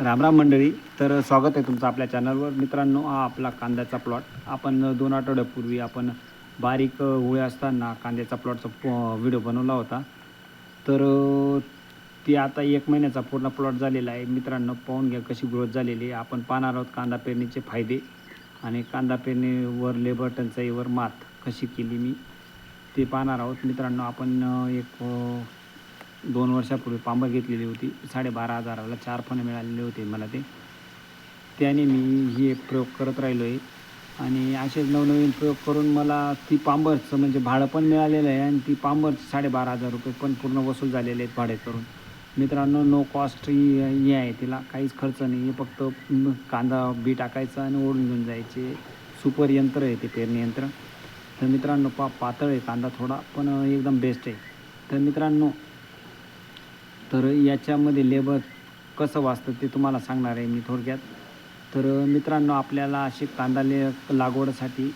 रामराम मंडळी तर स्वागत आहे तुमचं आपल्या चॅनलवर. मित्रांनो हा आपला कांद्याचा प्लॉट आपण दोन आठवड्यापूर्वी आपण बारीक होळे असताना कांद्याचा प्लॉटचा व्हिडिओ बनवला होता. तर ती आता एक महिन्याचा पूर्ण प्लॉट झालेला आहे. मित्रांनो पाहून घ्या कशी ग्रोथ झालेली आहे. आपण पाहणार आहोत कांदा पेरणीचे फायदे आणि कांदा पेरणीवर लेबर टंचाईवर मात कशी केली मी ते पाहणार आहोत. मित्रांनो आपण एक दोन वर्षापूर्वी पांबं घेतलेली होती. साडेबारा हजाराला चार फणे मिळालेले होते मला ते. त्याने मी हे प्रयोग करत राहिलो आहे आणि असेच नवनवीन प्रयोग करून मला ती पांबरचं म्हणजे भाडं पण मिळालेलं आहे आणि ती पांबरचं साडेबारा हजार रुपये पण पूर्ण वसूल झालेले आहेत भाडे करून. मित्रांनो नो कॉस्ट ही हे आहे तिला. काहीच खर्च नाही. आहे फक्त कांदा बी टाकायचं आणि ओढून घेऊन जायचे. सुपर यंत्र आहे ते पेरणी यंत्र. तर मित्रांनो पा पातळ आहे कांदा थोडा पण एकदम बेस्ट आहे. तर मित्रांनो तर याच्यामध्ये लेबर कसं वाचतं ते तुम्हाला सांगणार आहे मी थोडक्यात. तर मित्रांनो आपल्याला असे कांदा ले लागवडीसाठी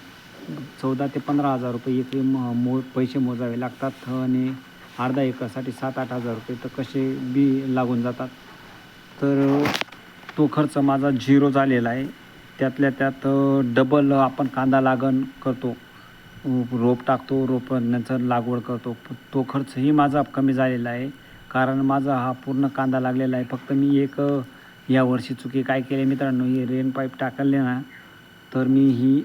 चौदा ते पंधरा हजार रुपये एकरी म मो पैसे मोजावे लागतात आणि अर्धा एकरसाठी सात आठ हजार रुपये तर कसे बी लागून जातात. तर तो खर्च माझा झिरो झालेला आहे. त्यातल्या त्यात डबल आपण कांदा लागण करतो रोप टाकतो रोप नंतर लागवड करतो. तो खर्चही माझा कमी झालेला आहे. कारण माझा हा पूर्ण कांदा लागलेला आहे. फक्त मी एक या वर्षी चुकी काय केले मित्रांनो ही रेन पाईप टाकले ना तर मी ही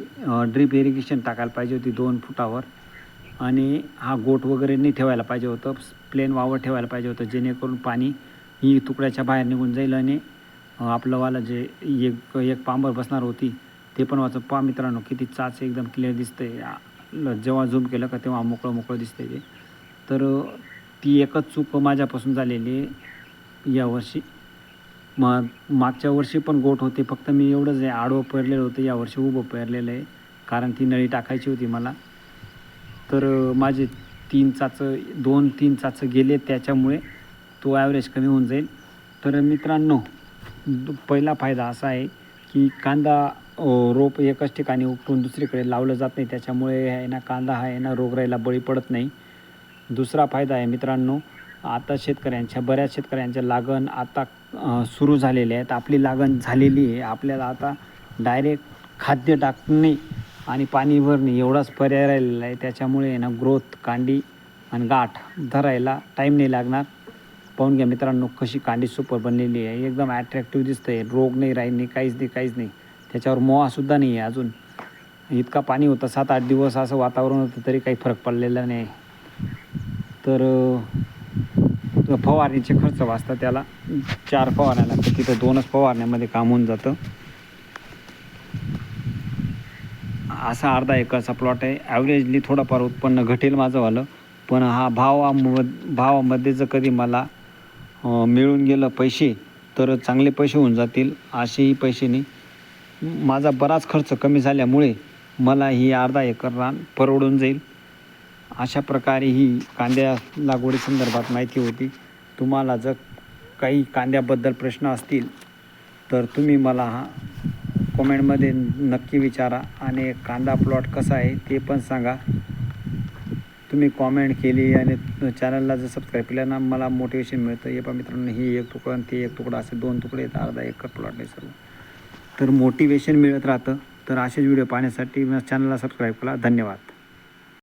ड्रीप इरिगेशन टाकायला पाहिजे होती दोन फुटावर. आणि हा गोट वगैरे नाही ठेवायला पाहिजे होतं प्लेन वावर ठेवायला पाहिजे होतं जेणेकरून पाणी ही तुकड्याच्या बाहेर निघून जाईल आणि आपलंवाला जे एक एक पांबर बसणार होती ते पण वाचत पा मित्रांनो किती चाच एकदम क्लिअर दिसतंय. ल- जेव्हा झूम केलं का तेव्हा मोकळं मोकळं दिसतंय ते. तर ती एकच चूक माझ्यापासून झालेली आहे. यावर्षी मा मागच्या वर्षी पण गोट होते. फक्त मी एवढंच आहे आडवं पेरलेलं होतं. यावर्षी उभं पेरलेलं आहे कारण ती नळी टाकायची होती मला. तर माझे तीन चाचं दोन तीन चाचं गेले. त्याच्यामुळे तो ॲव्हरेज कमी होऊन जाईल. तर मित्रांनो पहिला फायदा असा आहे की कांदा रोप एकच ठिकाणी उपटून दुसरीकडे लावलं जात नाही. त्याच्यामुळे आहे ना कांदा हा आहे ना रोगराईला बळी पडत नाही. दुसरा फायदा आहे मित्रांनो आता शेतकऱ्यांच्या बऱ्याच शेतकऱ्यांच्या लागण आता सुरू झालेल्या आहेत. आपली लागण झालेली आहे. आपल्याला आता डायरेक्ट खाद्य टाकणे आणि पाणी भरणे एवढाच पर्याय राहिलेला आहे. त्याच्यामुळे ना ग्रोथ कांडी आणि गाठ धरायला टाईम नाही लागणार. पाहून घ्या मित्रांनो कशी कांडी सुपर बनलेली आहे. एकदम ॲट्रॅक्टिव्ह दिसतंय. रोग नाही राहील नाही काहीच नाही काहीच नाही. त्याच्यावर मोहासुद्धा नाही आहे अजून. इतका पाणी होतं सात आठ दिवस असं वातावरण होतं तरी काही फरक पडलेला नाही. तर फवारणीचे खर्च वाचतात त्याला. चार फवारण्या लागतात तिथं दोनच फवारण्यामध्ये काम होऊन जातं. असा अर्धा एकरचा प्लॉट आहे. ॲव्हरेजली थोडंफार उत्पन्न घटेल माझंवालं पण हा भावाम भावामध्ये जर कधी मला मिळून गेलं पैसे तर चांगले पैसे होऊन जातील असेही पैशेनी माझा बराच खर्च कमी झाल्यामुळे मला ही अर्धा एकर रान परवडून जाईल. अशा प्रकारे ही कांद्या लागवडी संदर्भात माहिती होती. तुम्हाला जर काही कांद्याबद्दल प्रश्न असतील तर तुम्ही मला हा कॉमेंटमध्ये नक्की विचारा आणि कांदा प्लॉट कसा आहे ते पण सांगा. तुम्ही कॉमेंट केली आणि चॅनलला जर सबस्क्राईब केलं ना मला मोटिवेशन मिळतं. हे पण मित्रांनो हे एक तुकडा आणि ते एक तुकडा असे दोन तुकडे आहेत अर्धा एकर प्लॉट आहे सर्व. तर मोटिवेशन मिळत राहतं. तर असेच व्हिडिओ पाहण्यासाठी चॅनलला सबस्क्राईब करा. धन्यवाद.